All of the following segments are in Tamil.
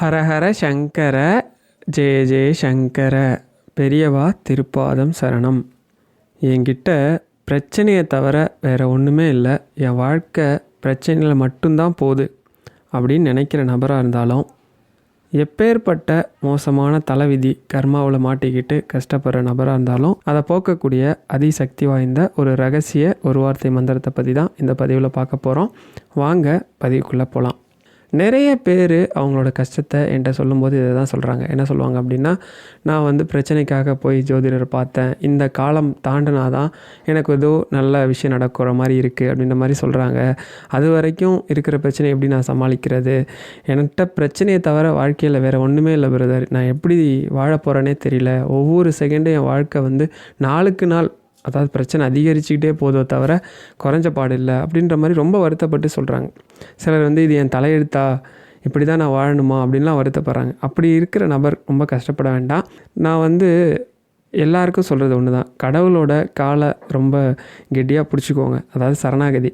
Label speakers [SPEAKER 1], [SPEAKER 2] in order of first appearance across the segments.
[SPEAKER 1] ஹரஹர சங்கர ஜெய ஜெய சங்கர பெரியவா திருப்பாதம் சரணம். என்கிட்ட பிரச்சனையை தவிர வேறு ஒன்றுமே இல்லை. என் வாழ்க்கை பிரச்சனையில் மட்டும்தான் போகுது அப்படின்னு நினைக்கிற நபராக இருந்தாலும் எப்பேற்பட்ட மோசமான தலைவிதி கர்மாவில் மாட்டிக்கிட்டு கஷ்டப்படுற நபராக இருந்தாலும் அதை போக்கக்கூடிய அதிசக்தி வாய்ந்த ஒரு ரகசிய ஒரு வார்த்தை மந்திரத்தை பற்றி தான் இந்த பதிவில் பார்க்க போகிறோம் வாங்க பதிவுக்குள்ளே போகலாம் நிறைய பேர் அவங்களோட கஷ்டத்தை என்கிட்ட சொல்லும்போது இதை தான் சொல்கிறாங்க என்ன சொல்லுவாங்க அப்படின்னா நான் வந்து பிரச்சனைக்காக போய் ஜோதிடர் பார்த்தேன். இந்த காலம் தாண்டினா தான் எனக்கு ஏதோ நல்ல விஷயம் நடக்கிற மாதிரி இருக்குது அப்படின்ற மாதிரி சொல்கிறாங்க அது வரைக்கும் இருக்கிற பிரச்சனை எப்படி நான் சமாளிக்கிறது? என்கிட்ட பிரச்சனையை தவிர வாழ்க்கையில் வேறு ஒன்றுமே இல்லை பிரதர் நான் எப்படி வாழ போகிறேனே தெரியல. ஒவ்வொரு செகண்டும் என் வாழ்க்கை வந்து நாளுக்கு நாள் அதாவது பிரச்சனை அதிகரிச்சுக்கிட்டே போதோ தவிர குறைஞ்ச பாடு இல்லை அப்படின்ற மாதிரி ரொம்ப வருத்தப்பட்டு சொல்கிறாங்க சிலர் வந்து இது என் தலையெழுத்தா? இப்படி தான் நான் வாழணுமா? அப்படின்லாம் வருத்தப்படுறாங்க. அப்படி இருக்கிற நபர் ரொம்ப கஷ்டப்பட வேண்டாம். நான் வந்து எல்லாருக்கும் சொல்கிறது ஒன்று தான் கடவுளோட காலை ரொம்ப கெட்டியாக பிடிச்சிக்கோங்க. அதாவது சரணாகதி.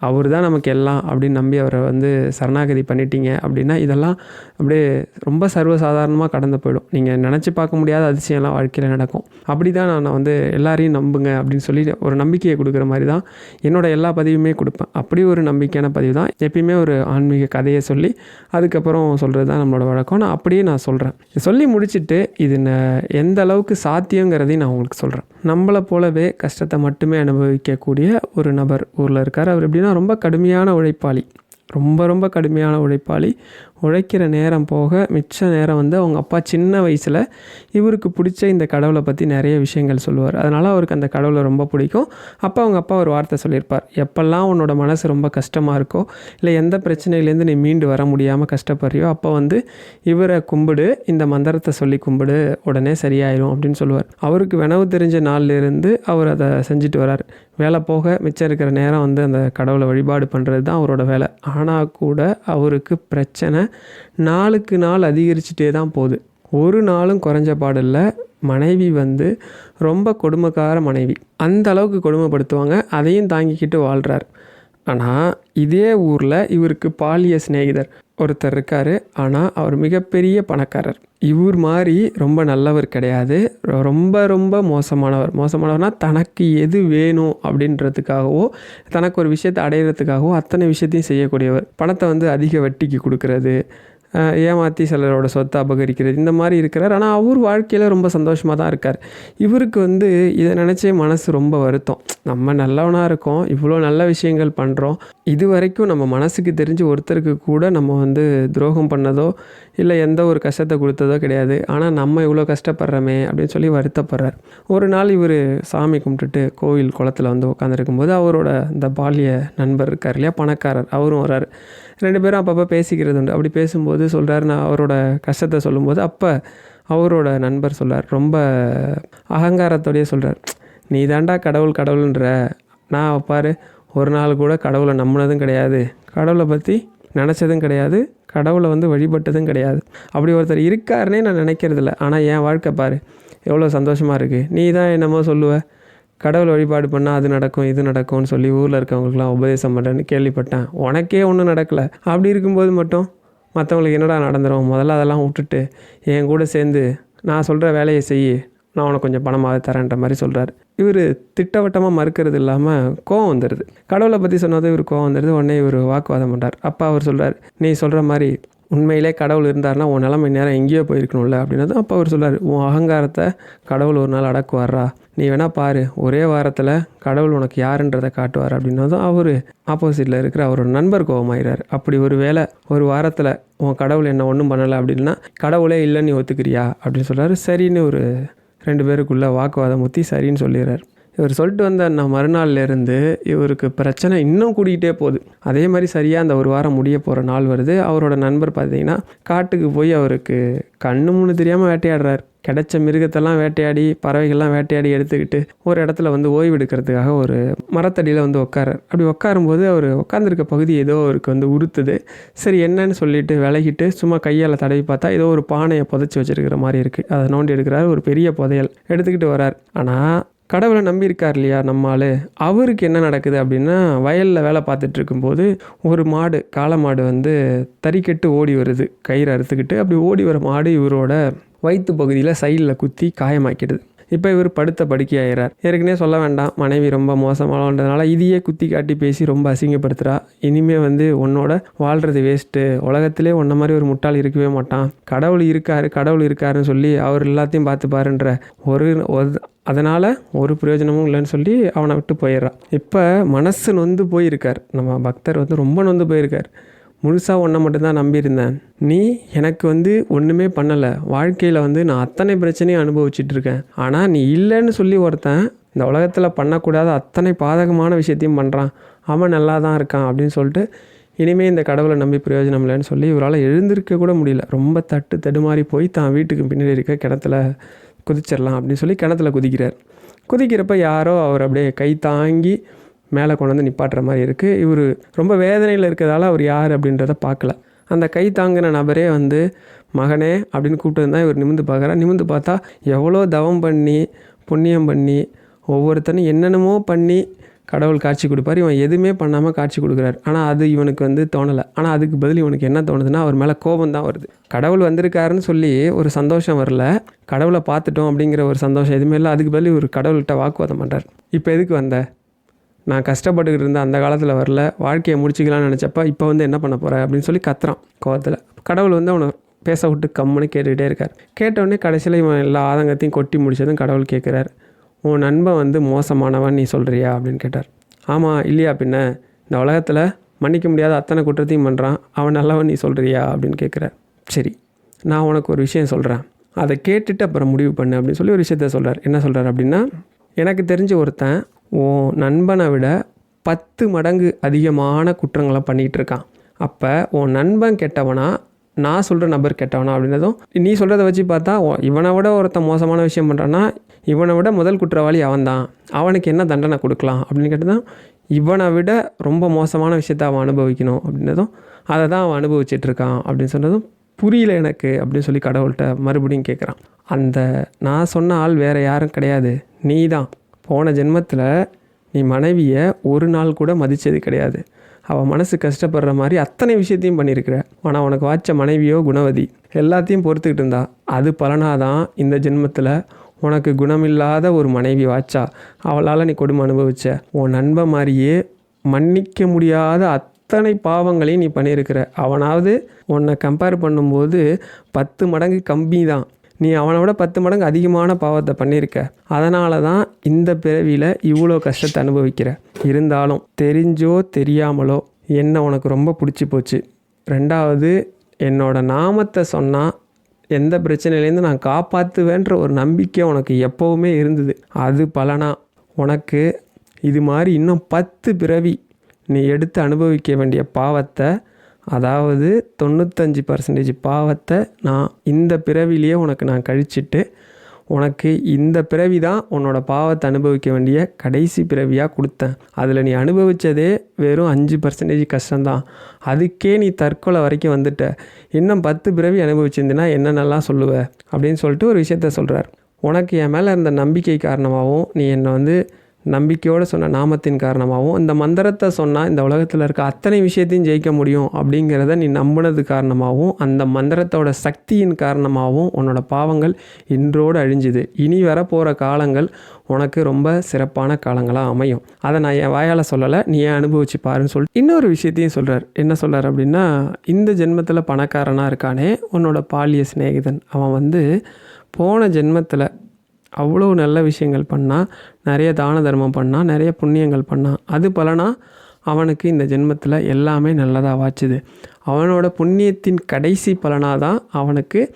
[SPEAKER 1] அவர் தான் நமக்கு எல்லாம் அப்படின்னு நம்பி அவரை வந்து சரணாகதி பண்ணிட்டீங்க அப்படின்னா இதெல்லாம் அப்படியே ரொம்ப சர்வசாதாரணமாக கடந்து போயிடும். நீங்கள் நினச்சி பார்க்க முடியாத அதிசயம்லாம் வாழ்க்கையில் நடக்கும். அப்படி தான் நான் வந்து எல்லாரையும் நம்புங்க அப்படின்னு சொல்லி ஒரு நம்பிக்கையை கொடுக்குற மாதிரி தான் என்னோட எல்லா பதிவுமே கொடுப்பேன். அப்படி ஒரு நம்பிக்கையான பதிவு தான் எப்பயுமே ஒரு ஆன்மீக கதையை சொல்லி அதுக்கப்புறம் சொல்கிறது தான் நம்மளோட வழக்கம். நான் அப்படியே நான் சொல்கிறேன் சொல்லி முடிச்சுட்டு இது ந- எந்த அளவுக்கு சாத்தியங்கிறதையும் நான் உங்களுக்கு சொல்கிறேன் நம்மளை போலவே கஷ்டத்தை மட்டுமே அனுபவிக்கக்கூடிய ஒரு நபர் ஊரில் இருக்கார். அவர் எப்படின்னா ரொம்ப கடுமையான உழைப்பாளி. ரொம்ப ரொம்ப கடுமையான உழைப்பாளி. உழைக்கிற நேரம் போக மிச்ச நேரம் வந்து அவங்க அப்பா சின்ன வயசில் இவருக்கு பிடிச்ச இந்த கடவுளை பற்றி நிறைய விஷயங்கள் சொல்லுவார். அதனால் அவருக்கு அந்த கடவுளை ரொம்ப பிடிக்கும். அப்போ அவங்க அப்பா ஒரு வார்த்தை சொல்லியிருப்பார். எப்பெல்லாம் உன்னோட மனசு ரொம்ப கஷ்டமாக இருக்கோ இல்லை எந்த பிரச்சனையிலேருந்து நீ மீண்டு வர முடியாமல் கஷ்டப்படுறியோ அப்போ வந்து இவரை கும்பிடு இந்த மந்திரத்தை சொல்லி கும்பிடு உடனே சரியாயிடும் அப்படின்னு சொல்லுவார். அவருக்கு வினவு தெரிஞ்ச நாள்ல இருந்து அவர் அதை செஞ்சுட்டு வரார். வேலை போக மிச்சம் இருக்கிற நேரம் வந்து அந்த கடவுளை வழிபாடு பண்ணுறது தான் அவரோட வேலை. ஆனால் கூட அவருக்கு பிரச்சனை நாளுக்கு நாள் அதிகரிச்சுட்டே தான் போகுது. ஒரு நாளும் குறைஞ்ச பாடல்ல மனைவி வந்து ரொம்ப கொடுமைக்கார மனைவி. அந்த அளவுக்கு கொடுமைப்படுத்துவாங்க. அதையும் தாங்கிக்கிட்டு வாழ்கிறார் ஆனால் இதே ஊரில் இவருக்கு பாலிய சிநேகிதர். ஒருத்தர் இருக்கார். ஆனால் அவர் மிகப்பெரிய பணக்காரர். இவர் மாதிரி ரொம்ப நல்லவர் கிடையாது. ரொம்ப ரொம்ப மோசமானவர். மோசமானவர்னால் தனக்கு எது வேணும் அப்படின்றதுக்காகவோ தனக்கு ஒரு விஷயத்தை அடையிறதுக்காகவோ அத்தனை விஷயத்தையும் செய்யக்கூடியவர். பணத்தை வந்து அதிக வட்டிக்கு கொடுக்கறது ஏமாற்றி ஏமாத்தி சிலரோட சொத்தை அபகரிக்கிறது இந்த மாதிரி இருக்கிறார். ஆனால் அவர் வாழ்க்கையில் ரொம்ப சந்தோஷமாக தான் இருக்கார். இவருக்கு வந்து இதை நினச்சே மனசு ரொம்ப வருத்தம். நம்ம நல்லவனாக இருக்கோம் இவ்வளோ நல்ல விஷயங்கள் பண்ணுறோம் இது வரைக்கும் நம்ம மனசுக்கு தெரிஞ்சு ஒருத்தருக்கு கூட நம்ம வந்து துரோகம் பண்ணதோ இல்லை எந்த ஒரு கஷ்டத்தை கொடுத்ததோ கிடையாது. ஆனால் நம்ம இவ்வளோ கஷ்டப்படுறோமே அப்படின்னு சொல்லி வருத்தப்படுறார். ஒரு நாள் இவர் சாமி கும்பிட்டுட்டு கோவில் குளத்துல வந்து உட்காந்துருக்கும்போது அவரோட இந்த பாலிய நண்பர் இருக்கார் இல்லையா பணக்காரர். அவரும் வர்றார். ரெண்டு பேரும் அப்பப்போ பேசிக்கிறது உண்டு. அப்படி பேசும்போது சொல்கிறாரு நான் அவரோட கஷ்டத்தை சொல்லும்போது அப்போ அவரோட நண்பர் சொல்கிறார் ரொம்ப அகங்காரத்தோடையே சொல்கிறார் நீ தாண்டா கடவுள் கடவுள்ன்ற. நான் பாரு ஒரு நாள் கூட கடவுளை நம்பினதும் கிடையாது. கடவுளை பற்றி நினச்சதும் கிடையாது. கடவுளை வந்து வழிபட்டதும் கிடையாது. அப்படி ஒருத்தர் இருக்காருன்னே நான் நினைக்கிறதில்ல. ஆனால் என் வாழ்க்கை பாரு எவ்வளோ சந்தோஷமாக இருக்குது நீ தான் என்னமோ சொல்லுவ. கடவுள் வழிபாடு பண்ணால் அது நடக்கும் இது நடக்கும்னு சொல்லி ஊரில் இருக்கவங்களுக்குலாம் உபதேசம் பண்ணுறேன்னு கேள்விப்பட்டேன். உனக்கே ஒன்றும் நடக்கலை. அப்படி இருக்கும்போது மட்டும் மற்றவங்களுக்கு என்னடா நடந்துடும் முதல்ல அதெல்லாம் விட்டுட்டு என் கூட சேர்ந்து நான் சொல்கிற வேலையை செய் நான் உனக்கு கொஞ்சம் பணமாக தரேன்ற மாதிரி சொல்கிறார் இவர் திட்டவட்டமாக மறுக்கிறது இல்லாமல் கோவம் வந்துடுது கடவுளை பற்றி சொன்னது இவர் கோவம் வந்துடுது உடனே இவர் வாக்குவாதம் பண்ணுறார் அப்பா அவர் சொல்கிறார் நீ சொல்கிற மாதிரி உண்மையிலே கடவுள் இருந்தாருன்னா உன் நிலமை நேரம் எங்கேயோ போயிருக்கணும்ல அப்படின்னதும் அப்போ அவர் சொல்றாரு. உன் அகங்காரத்தை கடவுள் ஒரு நாள் அடக்குவாரா? நீ வேணால் பாரு ஒரே வாரத்தில் கடவுள் உனக்கு யாருன்றதை காட்டுவார் அப்படின்னதும் அவர் ஆப்போசிட்டில் இருக்கிற அவரோட நண்பர் கோபமாயிறார் அப்படி ஒரு வேளை ஒரு வாரத்தில் உன் கடவுள் என்ன ஒன்றும் பண்ணலை அப்படின்னா கடவுளே இல்லைன்னு நீ ஒத்துக்கிறியா? அப்படின்னு சொல்கிறாரு சரின்னு ஒரு ரெண்டு பேருக்குள்ள வாக்குவாதம் ஊற்றி சரின்னு சொல்லிடுறார். இவர் சொல்லிட்டு வந்த நான் மறுநாள்லேருந்து இவருக்கு பிரச்சனை இன்னும் கூடிக்கிட்டே போகுது. அதே மாதிரி சரியாக அந்த ஒரு வாரம் முடிய போகிற நாள் வருது. அவரோட நண்பர் பார்த்தீங்கன்னா காட்டுக்கு போய் அவருக்கு கண்ணு முன்னு தெரியாமல் வேட்டையாடுறார். கிடைச்ச மிருகத்தெல்லாம் வேட்டையாடி பறவைகள்லாம் வேட்டையாடி எடுத்துக்கிட்டு ஒரு இடத்துல வந்து ஓய்வு எடுக்கிறதுக்காக ஒரு மரத்தடியில் வந்து உட்காரார் அப்படி உட்காரும்போது அவர் உட்காந்துருக்க பகுதி ஏதோ அவருக்கு வந்து உறுத்துது. சரி என்னன்னு சொல்லிட்டு விலகிட்டு சும்மா கையால் தடவி பார்த்தா ஏதோ ஒரு பானையை புதைச்சி வச்சுருக்கிற மாதிரி இருக்குது அதை நோண்டி எடுக்கிறாரு. ஒரு பெரிய புதையல் எடுத்துக்கிட்டு வரார். ஆனால் கடவுளை நம்பியிருக்கார் இல்லையா நம்மால்? அவருக்கு என்ன நடக்குது அப்படின்னா வயலில் வேலை பார்த்துட்டு இருக்கும்போது ஒரு மாடு காளை மாடு வந்து தறிக்கெட்டு ஓடி வருது. கயிறு அறுத்துக்கிட்டு அப்படி ஓடி வர மாடு இவரோட வயிற்று பகுதியில் சைடில் குத்தி காயமாக்கிடுது. இப்போ இவர் படுத்த படுக்கையாகிறார் ஏற்கனவே சொல்ல வேண்டாம் மனைவி ரொம்ப மோசமானதுனால இதையே குத்தி காட்டி பேசி ரொம்ப அசிங்கப்படுத்துகிறா இனிமே வந்து உன்னோட வாழ்கிறது வேஸ்ட்டு உலகத்திலே உன்ன மாதிரி ஒரு முட்டாள் இருக்கவே மாட்டான். கடவுள் இருக்காரு கடவுள் இருக்காருன்னு சொல்லி அவர் எல்லாத்தையும் பார்த்து பாருன்ற ஒரு ஒரு- அதனால் ஒரு பிரயோஜனமும் இல்லைன்னு சொல்லி அவனை விட்டு போயிடுறான் இப்போ மனசு நொந்து போயிருக்கார். நம்ம பக்தர் வந்து ரொம்ப நொந்து போயிருக்கார். முழுசாக ஒன்றை மட்டும்தான் நம்பியிருந்தேன். நீ எனக்கு வந்து ஒன்றுமே பண்ணலை. வாழ்க்கையில் வந்து நான் அத்தனை பிரச்சனையும் அனுபவிச்சிட்ருக்கேன் ஆனால் நீ இல்லைன்னு சொல்லி ஒருத்தன் இந்த உலகத்தில் பண்ணக்கூடாத அத்தனை பாதகமான விஷயத்தையும் பண்ணுறான் அவன் நல்லா தான் இருக்கான் அப்படின்னு சொல்லிட்டு இனிமேல் இந்த கடவுளை நம்பி பிரயோஜனம் இல்லைன்னு சொல்லி இவரால் எழுந்திருக்க கூட முடியல. ரொம்ப தட்டு தடுமாறி போய் தான் வீட்டுக்கு பின்னாடி இருக்க கிணத்துல குதிச்சிடலாம் அப்படின்னு சொல்லி கிணத்துல குதிக்கிறார். குதிக்கிறப்ப யாரோ அவர் அப்படியே கை தாங்கி மேலே கொண்டு வந்து நிப்பாட்டுற மாதிரி இருக்குது இவர் ரொம்ப வேதனையில் இருக்கிறதால அவர் யார் அப்படின்றத பார்க்கல. அந்த கை தாங்கின நபரே வந்து மகனே அப்படின்னு கூப்பிட்டு இருந்தால் இவர் நிமிந்து பார்க்குறாரு. நிமிந்து பார்த்தா எவ்வளோ தவம் பண்ணி புண்ணியம் பண்ணி ஒவ்வொருத்தனும் என்னென்னமோ பண்ணி கடவுள் காட்சி கொடுப்பார். இவன் எதுவுமே பண்ணாமல் காட்சி கொடுக்குறாரு. ஆனால் அது இவனுக்கு வந்து தோணலை. ஆனால் அதுக்கு பதில் இவனுக்கு என்ன தோணுதுன்னா அவர் மேலே கோபம் தான் வருது. கடவுள் வந்திருக்காருன்னு சொல்லி ஒரு சந்தோஷம் வரல. கடவுளை பார்த்துட்டோம் அப்படிங்கிற ஒரு சந்தோஷம் எதுவுமே இல்லை. அதுக்கு பதில் இவர் கடவுள்கிட்ட வாக்குவாதம் பண்ணுறார் இப்போ எதுக்கு வந்த? நான் கஷ்டப்பட்டுக்கிட்டு இருந்த அந்த காலத்தில் வரல வாழ்க்கையை முடிச்சிக்கலாம்னு நினச்சப்ப இப்போ வந்து என்ன பண்ண போகிற அப்படின்னு சொல்லி கத்துறான் கோவத்தில். கடவுள் வந்து அவனை பேச விட்டு கம்முன்னு கேட்டுக்கிட்டே இருக்கார். கேட்டவுடனே கடைசியில் இவன் எல்லா ஆதங்கத்தையும் கொட்டி முடிச்சதும் கடவுள் கேட்குறார் உன் நண்பன் வந்து மோசமானவன் நீ சொல்கிறியா அப்படின்னு கேட்டார். ஆமாம் இல்லையா பின்ன? இந்த உலகத்தில் மன்னிக்க முடியாத அத்தனை குற்றத்தையும் பண்ணுறான் அவன் நல்லவன் நீ சொல்கிறியா அப்படின்னு கேட்குறார் சரி நான் உனக்கு ஒரு விஷயம் சொல்கிறேன் அதை கேட்டுட்டு அப்புறம் முடிவு பண்ணு அப்படின்னு சொல்லி ஒரு விஷயத்த சொல்கிறார் என்ன சொல்கிறார் அப்படின்னா எனக்கு தெரிஞ்ச ஒருத்தன் உன் நண்பனை விட பத்து மடங்கு அதிகமான குற்றங்களை பண்ணிகிட்டு இருக்கான். அப்போ உன் நண்பன் கெட்டவனா நான் சொல்கிற நபர் கெட்டவனா அப்படின்றதும் நீ சொல்கிறத வச்சு பார்த்தா இவனை விட ஒருத்தன் மோசமான விஷயம் பண்ணுறான்னா இவனை விட முதல் குற்றவாளி அவன்தான். அவனுக்கு என்ன தண்டனை கொடுக்கலாம் அப்படின்னு கேட்டதான் இவனை விட ரொம்ப மோசமான விஷயத்த அவன் அனுபவிக்கணும் அப்படின்றதும் அதை தான் அவன் அனுபவிச்சிட்ருக்கான் அப்படின்னு சொன்னதும் புரியல எனக்கு அப்படின்னு சொல்லி கடவுள்கிட்ட மறுபடியும் கேட்குறான் அந்த நான் சொன்ன ஆள் வேறு யாரும் கிடையாது. நீ தான் போன ஜென்மத்தில் நீ மனைவியை ஒரு நாள் கூட மதித்தது கிடையாது. அவள் மனசு கஷ்டப்படுற மாதிரி அத்தனை விஷயத்தையும் பண்ணியிருக்கிற. ஆனால் உனக்கு வாய்ச்ச மனைவியோ குணவதி. எல்லாத்தையும் பொறுத்துக்கிட்டு இருந்தா. அது பலனாதான் இந்த ஜென்மத்தில் உனக்கு குணமில்லாத ஒரு மனைவி வாச்சா அவளால் நீ கொடுமை அனுபவிச்ச. உன் நண்பன் மாதிரியே மன்னிக்க முடியாத அத் அத்தனை பாவங்களையும் நீ பண்ணியிருக்கிற? அவனாவது உன்னை கம்பேர் பண்ணும்போது பத்து மடங்கு கம்மி தான். நீ அவனை விட பத்து மடங்கு அதிகமான பாவத்தை பண்ணியிருக்க. அதனால தான் இந்த பிறவியில் இவ்வளோ கஷ்டத்தை அனுபவிக்கிற. இருந்தாலும் தெரிஞ்சோ தெரியாமலோ என்ன உனக்கு ரொம்ப பிடிச்சி போச்சு? ரெண்டாவது என்னோட நாமத்தை சொன்னால் எந்த பிரச்சனையிலேருந்து நான் காப்பாற்றுவேன்ற ஒரு நம்பிக்கை உனக்கு எப்போவுமே இருந்தது. அது பலனா? உனக்கு இது மாதிரி இன்னும் பத்து பிறவி நீ எடுத்து அனுபவிக்க வேண்டிய பாவத்தை அதாவது தொண்ணூத்தஞ்சு பர்சன்டேஜ் பாவத்தை நான் இந்த பிறவிலேயே உனக்கு நான் கழிச்சிட்டு உனக்கு இந்த பிறவி தான் உன்னோட பாவத்தை அனுபவிக்க வேண்டிய கடைசி பிறவியாக கொடுத்தேன். அதில் நீ அனுபவித்ததே வெறும் அஞ்சு பர்சன்டேஜ் கஷ்டம்தான். அதுக்கே நீ தற்கொலை வரைக்கும் வந்துட்ட. இன்னும் பத்து பிறவி அனுபவிச்சிருந்தீன்னா என்னென்னலாம் சொல்லுவ? அப்படின்னு சொல்லிட்டு ஒரு விஷயத்த சொல்கிறார் உனக்கு என் மேலே இருந்த நம்பிக்கை காரணமாகவும் நீ என்னை வந்து நம்பிக்கையோடு சொன்ன நாமத்தின் காரணமாகவும் இந்த மந்திரத்தை சொன்னால் இந்த உலகத்தில் இருக்க அத்தனை விஷயத்தையும் ஜெயிக்க முடியும் அப்படிங்கிறத நீ நம்பினது காரணமாகவும் அந்த மந்திரத்தோட சக்தியின் காரணமாகவும் உன்னோட பாவங்கள் இன்றோடு அழிஞ்சுது. இனி வரப்போகிற காலங்கள் உனக்கு ரொம்ப சிறப்பான காலங்களாக அமையும். அதை நான் என் வாயால் சொல்லலை நீ ஏன் அனுபவிச்சு பாருன்னு சொல்லிட்டு இன்னொரு விஷயத்தையும் சொல்கிறார் என்ன சொல்கிறார் அப்படின்னா இந்த ஜென்மத்தில் பணக்காரனாக இருக்கானே உன்னோட பாலிய சிநேகிதன். அவன் வந்து போன ஜென்மத்தில் அவ்வளோ நல்ல விஷயங்கள் பண்ணால் நிறைய தான தர்மம் பண்ணால் நிறைய புண்ணியங்கள் பண்ணான் அது பலனா அவனுக்கு இந்த ஜென்மத்தில் எல்லாமே நல்லதாக வாச்சுது. அவனோட புண்ணியத்தின் கடைசி பலனாக தான் அவனுக்கு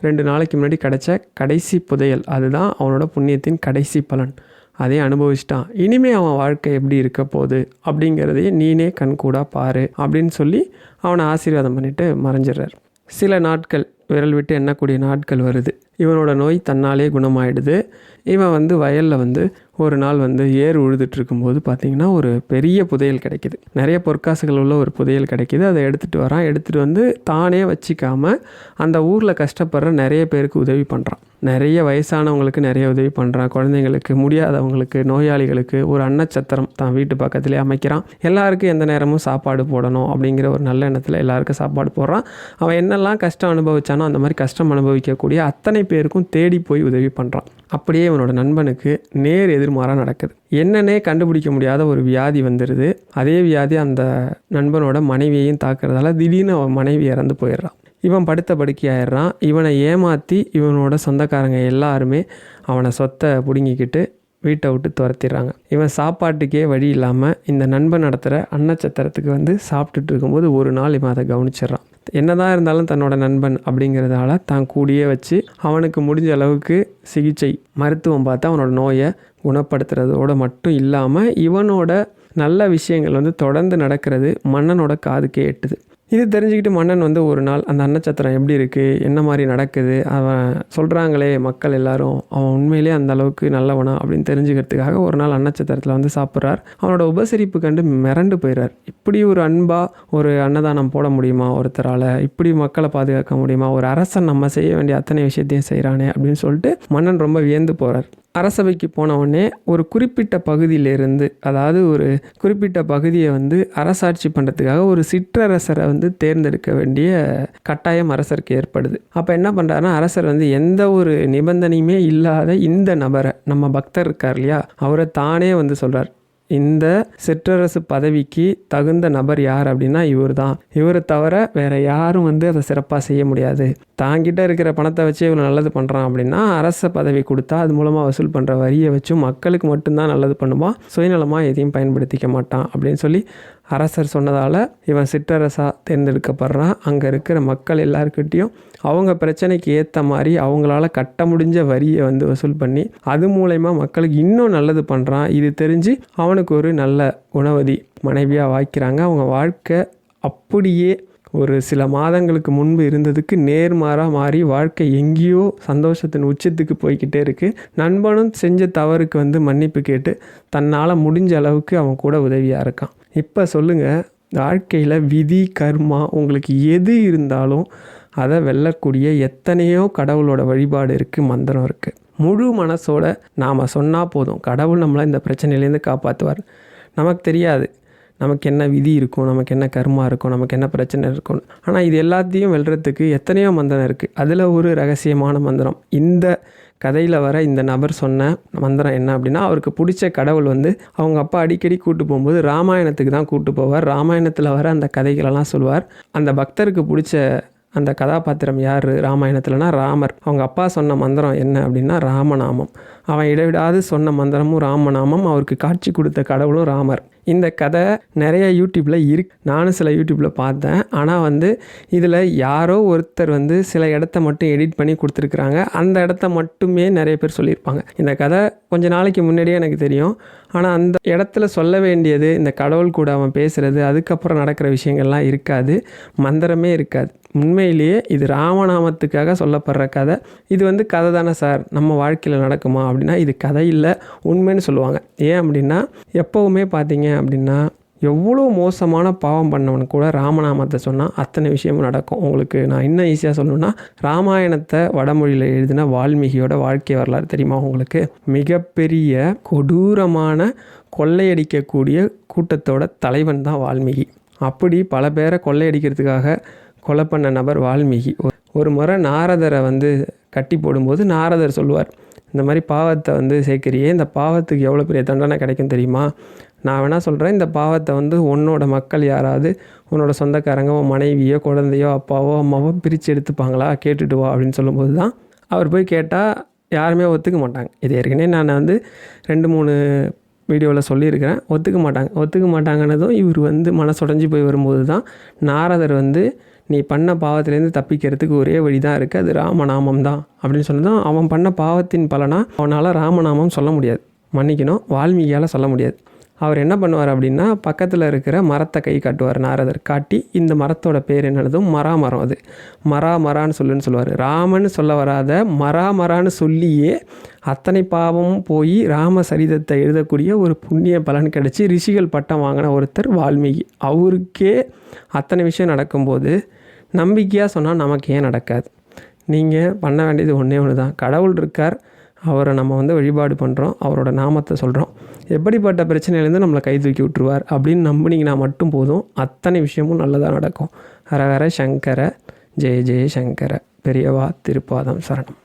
[SPEAKER 1] ரெண்டு நாளைக்கு முன்னாடி கிடைச்ச கடைசி புதையல். அதுதான் அவனோட புண்ணியத்தின் கடைசி பலன். அதை அனுபவிச்சிட்டான். இனிமே அவன் வாழ்க்கை எப்படி இருக்க போகுது அப்படிங்கிறதையே நீனே கண்கூடாக பாரு அப்படின்னு சொல்லி அவனை ஆசீர்வாதம் பண்ணிவிட்டு மறைஞ்சிடுறார். சில நாட்கள் விரல் விட்டு எண்ணக்கூடிய நாட்கள் வருது. இவனோட நோய் தன்னாலே குணமாயிடுது. இவன் வந்து வயலில் வந்து ஒரு நாள் வந்து ஏர் உழுதுட்டுருக்கும்போது பார்த்திங்கன்னா ஒரு பெரிய புதையல் கிடைக்கிது. நிறைய பொற்காசுகள் உள்ள ஒரு புதையல் கிடைக்கிது. அதை எடுத்துகிட்டு வரான். எடுத்துகிட்டு வந்து தானே வச்சிக்காம அந்த ஊரில் கஷ்டப்படுற நிறைய பேருக்கு உதவி பண்ணுறான் நிறைய வயசானவங்களுக்கு நிறைய உதவி பண்ணுறான் குழந்தைங்களுக்கு முடியாதவங்களுக்கு நோயாளிகளுக்கு ஒரு அன்னச்சத்திரம் தான் வீட்டு பக்கத்துலேயே அமைக்கிறான். எல்லாருக்கும் எந்த நேரமும் சாப்பாடு போடணும் அப்படிங்கிற ஒரு நல்ல எண்ணத்தில் எல்லாருக்கும் சாப்பாடு போடுறான். அவன் என்னெல்லாம் கஷ்டம் அனுபவிச்சானோ அந்த மாதிரி கஷ்டம் அனுபவிக்கக்கூடிய அத்தனை பேருக்கும் தேடி போய் உதவி பண்ணுறான் அப்படியே இவனோட நண்பனுக்கு நேர் எதிர்மாறாக நடக்குது. என்னன்னே கண்டுபிடிக்க முடியாத ஒரு வியாதி வந்துடுது அதே வியாதி அந்த நண்பனோட மனைவியையும் தாக்குறதால திடீர்னு அவன் மனைவி இறந்து போயிடுறான். இவன் படுத்த படுக்கையாயிடுறான். இவனை ஏமாற்றி இவனோட சொந்தக்காரங்க எல்லாருமே அவனை சொத்தை பிடுங்கிக்கிட்டு வீட்டை விட்டு துரத்திடுறாங்க. இவன் சாப்பாட்டுக்கே வழி இல்லாமல் இந்த நண்பன் நடத்துகிற அன்னச்சத்திரத்துக்கு வந்து சாப்பிட்டுட்டு இருக்கும்போது ஒரு நாள் இவன் அதை கவனிச்சிடுறான். என்னதான் இருந்தாலும் தன்னோட நண்பன் அப்படிங்கிறதால தான் கூடியே வச்சு அவனுக்கு முடிஞ்ச அளவுக்கு சிகிச்சை மருத்துவம் பார்த்து அவனோட நோயை குணப்படுத்துறதோட மட்டும் இல்லாமல் இவனோட நல்ல விஷயங்கள் வந்து தொடர்ந்து நடக்கிறது மன்னனோட காதுக்கே எட்டுது. இது தெரிஞ்சுக்கிட்டு மன்னன் வந்து ஒரு நாள் அந்த அன்னச்சத்திரம் எப்படி இருக்குது என்ன மாதிரி நடக்குது? அவன் சொல்கிறாங்களே மக்கள் எல்லாரும் அவன் உண்மையிலே அந்த அளவுக்கு நல்லவனா அப்படின்னு தெரிஞ்சுக்கிறதுக்காக ஒரு நாள் அன்னச்சத்திரத்தில் வந்து சாப்பிட்றார். அவனோட உபசரிப்பு கண்டு மிரண்டு போயிடுறார் இப்படி ஒரு அன்பாக ஒரு அன்னதானம் போட முடியுமா ஒருத்தரால்? இப்படி மக்களை பாதுகாக்க முடியுமா? ஒரு அரசன் நம்ம செய்ய வேண்டிய அத்தனை விஷயத்தையும் செய்கிறானே அப்படின்னு சொல்லிட்டு மன்னன் ரொம்ப வியந்து போகிறார் அரசவைக்கு போன உடனே ஒரு குறிப்பிட்ட பகுதியிலிருந்து அதாவது ஒரு குறிப்பிட்ட பகுதியை வந்து அரசாட்சி பண்ணுறதுக்காக ஒரு சிற்றரசரை வந்து தேர்ந்தெடுக்க வேண்டிய கட்டாயம் அரசருக்கு ஏற்படுது. அப்போ என்ன பண்ணுறாருன்னா அரசர் வந்து எந்த ஒரு நிபந்தனையுமே இல்லாத இந்த நபரை நம்ம பக்தர் இருக்கார் இல்லையா அவரை தானே வந்து சொல்கிறார் இந்த சிற்றரசு பதவிக்கு தகுந்த நபர் யார் அப்படின்னா இவர் தான் இவரை தவிர வேற யாரும் வந்து அதை சிறப்பாக செய்ய முடியாது. தாங்கிட்ட இருக்கிற பணத்தை வச்சு இவ்வளோ நல்லது பண்ணுறான் அப்படின்னா அரச பதவி கொடுத்தா அது மூலமாக வசூல் பண்ணுற வரியை வச்சு மக்களுக்கு மட்டும்தான் நல்லது பண்ணுவான். சுயநலமாக எதையும் பயன்படுத்திக்க மாட்டான் அப்படின்னு சொல்லி அரசர் சொன்னதால் இவன் சிற்றரசாக தேர்ந்தெடுக்கப்படுறான். அங்கே இருக்கிற மக்கள் எல்லாருக்கிட்டேயும் அவங்க பிரச்சனைக்கு ஏற்ற மாதிரி அவங்களால கட்ட முடிஞ்ச வரியை வந்து வசூல் பண்ணி அது மூலயமா மக்களுக்கு இன்னும் நல்லது பண்ணுறான் இது தெரிஞ்சு அவனுக்கு ஒரு நல்ல குணவதி மனைவியாக வாய்க்கிறாங்க. அவங்க வாழ்க்கை அப்படியே ஒரு சில மாதங்களுக்கு முன்பு இருந்ததுக்கு நேர்மாறாக மாறி வாழ்க்கை எங்கேயோ சந்தோஷத்தின் உச்சத்துக்கு போய்கிட்டே இருக்குது நண்பனும் செஞ்ச தவறுக்கு வந்து மன்னிப்பு கேட்டு தன்னால் முடிஞ்ச அளவுக்கு அவன் கூட உதவியாக இருக்கான். இப்போ சொல்லுங்கள் வாழ்க்கையில் விதி கர்மா உங்களுக்கு எது இருந்தாலும் அதை வெல்லக்கூடிய எத்தனையோ கடவுளோட வழிபாடு இருக்குது மந்திரம் இருக்குது முழு மனசோட நாம் சொன்னால் போதும். கடவுள் நம்மளை இந்த பிரச்சனையிலேருந்து காப்பாற்றுவார் நமக்கு தெரியாது. நமக்கு என்ன விதி இருக்கும் நமக்கு என்ன கர்மா இருக்கும் நமக்கு என்ன பிரச்சனை இருக்கும் ஆனால் இது எல்லாத்தையும் வெல்றதுக்கு எத்தனையோ மந்திரம் இருக்குது அதில் ஒரு ரகசியமான மந்திரம். இந்த கதையில் வர இந்த நபர் சொன்ன மந்திரம் என்ன அப்படின்னா அவருக்கு பிடிச்ச கடவுள் வந்து அவங்க அப்பா அடிக்கடி கூட்டு போகும்போது ராமாயணத்துக்கு தான் கூட்டு போவார். ராமாயணத்தில் வர அந்த கதைகளெல்லாம் சொல்லுவார் அந்த பக்தருக்கு பிடிச்ச அந்த கதாபாத்திரம் யார் ராமாயணத்தில்னா ராமர். அவங்க அப்பா சொன்ன மந்திரம் என்ன அப்படின்னா ராமநாமம். அவன் இடைவிடாது சொன்ன மந்திரமும் ராமநாமம். அவருக்கு காட்சி கொடுத்த கடவுளும் ராமர். இந்த கதை நிறைய யூடியூப்பில் இருக்கு நானும் சில யூடியூப்பில் பார்த்தேன். ஆனால் வந்து இதில் யாரோ ஒருத்தர் வந்து சில இடத்த மட்டும் எடிட் பண்ணி கொடுத்துருக்குறாங்க. அந்த இடத்த மட்டுமே நிறைய பேர் சொல்லியிருப்பாங்க. இந்த கதை கொஞ்ச நாளைக்கு முன்னாடியே எனக்கு தெரியும். ஆனால் அந்த இடத்துல சொல்ல வேண்டியது இந்த கடவுள் கூட அவன் பேசுகிறது அதுக்கப்புறம் நடக்கிற விஷயங்கள்லாம் இருக்காது. மந்திரமே இருக்காது. உண்மையிலேயே இது ராமநாமத்துக்காக சொல்லப்படுற கதை. இது வந்து கதை தானே சார்? நம்ம வாழ்க்கையில் நடக்குமா அப்படின்னா இது கதை இல்லை உண்மைன்னு சொல்லுவாங்க. ஏன் அப்படின்னா எப்போவுமே பார்த்தீங்க அப்படின்னா எவ்வளோ மோசமான பாவம் பண்ணவன் கூட ராமநாமத்தை சொன்னால் அத்தனை விஷயமும் நடக்கும். உங்களுக்கு நான் இன்னும் ஈஸியாக சொல்லணும்னா ராமாயணத்தை வடமொழியில் எழுதின வால்மீகியோட வாழ்க்கை வரலாறு தெரியுமா உங்களுக்கு? மிகப்பெரிய கொடூரமான கொள்ளையடிக்கக்கூடிய கூட்டத்தோட தலைவன் தான் வால்மீகி. அப்படி பல பேரை கொள்ளையடிக்கிறதுக்காக கொலை பண்ண நபர் வால்மீகி. ஒரு- ஒரு முறை நாரதரை வந்து கட்டி போடும்போது நாரதர் சொல்லுவார் இந்த மாதிரி பாவத்தை வந்து சேர்க்கிறியே இந்த பாவத்துக்கு எவ்வளோ பெரிய தண்டனை கிடைக்கும் தெரியுமா? நான் வேணால் சொல்கிறேன் இந்த பாவத்தை வந்து உன்னோட மக்கள் யாராவது உன்னோட சொந்தக்காரங்க உன் மனைவியோ குழந்தையோ அப்பாவோ அம்மாவோ பிரித்து எடுத்துப்பாங்களா? கேட்டுட்டு வா அப்படின்னு சொல்லும்போது தான் அவர் போய் கேட்டால் யாருமே ஒத்துக்க மாட்டாங்க. இது ஏற்கனவே நான் வந்து ரெண்டு மூணு வீடியோவில் சொல்லியிருக்கிறேன். ஒத்துக்க மாட்டாங்க. ஒத்துக்க மாட்டாங்கன்னதும் இவர் வந்து மனசுடைஞ்சு போய் வரும்போது தான் நாரதர் வந்து நீ பண்ண பாவத்திலேருந்து தப்பிக்கிறதுக்கு ஒரே வழி தான் இருக்குது அது ராமநாமம் தான். அப்படின்னு சொன்னதும் அவன் பண்ண பாவத்தின் பலனாக அவனால் ராமநாமம் சொல்ல முடியாது. மன்னிக்கணும். வால்மீகியால் சொல்ல முடியாது. அவர் என்ன பண்ணுவார் அப்படின்னா பக்கத்தில் இருக்கிற மரத்தை கை காட்டுவார் நாரதர். காட்டி இந்த மரத்தோட பேர் என்னதும் மரா மரம் அது. மரா மரான்னு சொல்லுன்னு சொல்லுவார். ராமன்னு சொல்ல வராத மரா மரான்னு சொல்லியே அத்தனை பாவமும் போய் ராம சரிதத்தை எழுதக்கூடிய ஒரு புண்ணிய பலன் கிடச்சி ரிஷிகள் பட்டம் வாங்கின ஒருத்தர் வால்மீகி. அவருக்கே அத்தனை விஷயம் நடக்கும்போது நம்பிக்கையாக சொன்னால் நமக்கு ஏன் நடக்காது? நீங்கள் பண்ண வேண்டியது ஒன்றே ஒன்று தான் கடவுள் இருக்கார் அவரை நம்ம வந்து வழிபாடு பண்ணுறோம் அவரோட நாமத்தை சொல்கிறோம் எப்படிப்பட்ட பிரச்சனையிலேருந்து நம்மளை கை தூக்கி விட்டுருவார் அப்படின்னு நம்பினீங்கன்னா மட்டும் போதும். அத்தனை விஷயமும் நல்லதாக நடக்கும். ஹரஹர சங்கர ஜெய ஜெய சங்கர. பெரியவா திருப்பாதம் சரணம்.